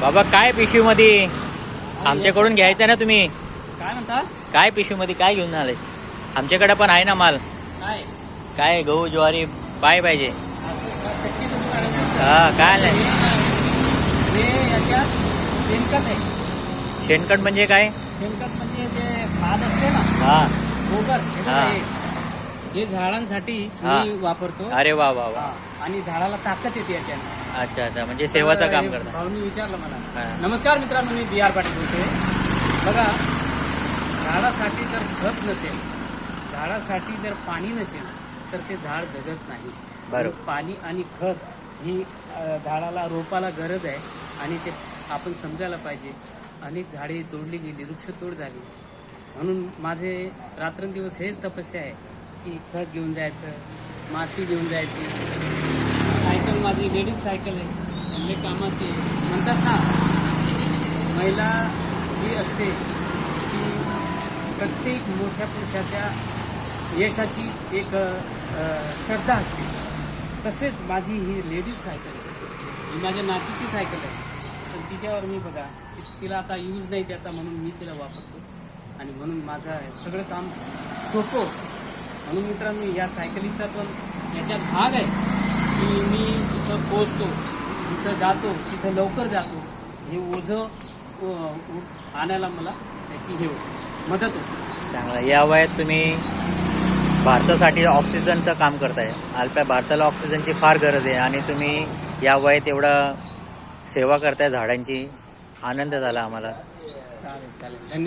बाबा काय पिशवीमध्ये? आमच्याकडून घ्यायचं ना तुम्ही? काय म्हणता? काय पिशवीमध्ये? काय घेऊन आले आमच्याकडे पण आहे ना माल. काय? काय गहू ज्वारी काय पाहिजे? हा काय नाही हे शेणखत म्हणजे काय? शेणखत म्हणजे असते ना हा. गोबर हे. हा. झाडांसाठी हा. मी वापरतो. अरे वा वा वा. हा. आणि झाडाला ताकद येते याच्याने. अच्छा अच्छा. म्हणजे सेवाचं काम करता भाऊनी विचारलं हा. मला नमस्कार मित्रांनो मी बी आर पाटील बोलतोय. बघा झाडासाठी जर खत नसेल झाडासाठी जर पाणी नसेल तर ते झाड जगत नाही. बरोबर. पाणी आणि खत ही अ, झाडाला रोपाला गरज आहे. आणि ते आपण समजायला पाहिजे. अनेक झाडे तोडली गेली वृक्षतोड झाली. म्हणून माझे रात्रंदिवस हेच तपस्या आहे. की खत घेऊन जायचं माती घेऊन जायची. सायकल माझी लेडीज सायकल आहे. म्हणजे कामाची म्हणतात ना महिला जी असते ती प्रत्येक मोठ्या पुरुषाच्या यशाची एक श्रद्धा असते. तसेच माझी ही लेडीज सायकल आहे. ही माझ्या नातीची सायकल आहे. पण तिच्यावर मी बघा तिला आता यूज नाही त्याचा म्हणून मी तिला वापरतो. आणि म्हणून माझं सगळं काम सोपं होतं. म्हणून मित्रांनो या सायकलीचा पण याच्यात भाग आहे की मी तिथं पोचतो तिथं जातो तिथं लवकर जातो. हे ओझं आणायला मला त्याची हे होते. मदत होते. चांगलं. या वयात तुम्ही भारतासाठी ऑक्सिजनचं काम करताय. आपल्या भारताला ऑक्सिजनची फार गरज आहे आणि तुम्ही या वयात एवढा सेवा करताय झाडांची. आनंद झाला आम्हाला. चालेल चालेल. धन्यवाद.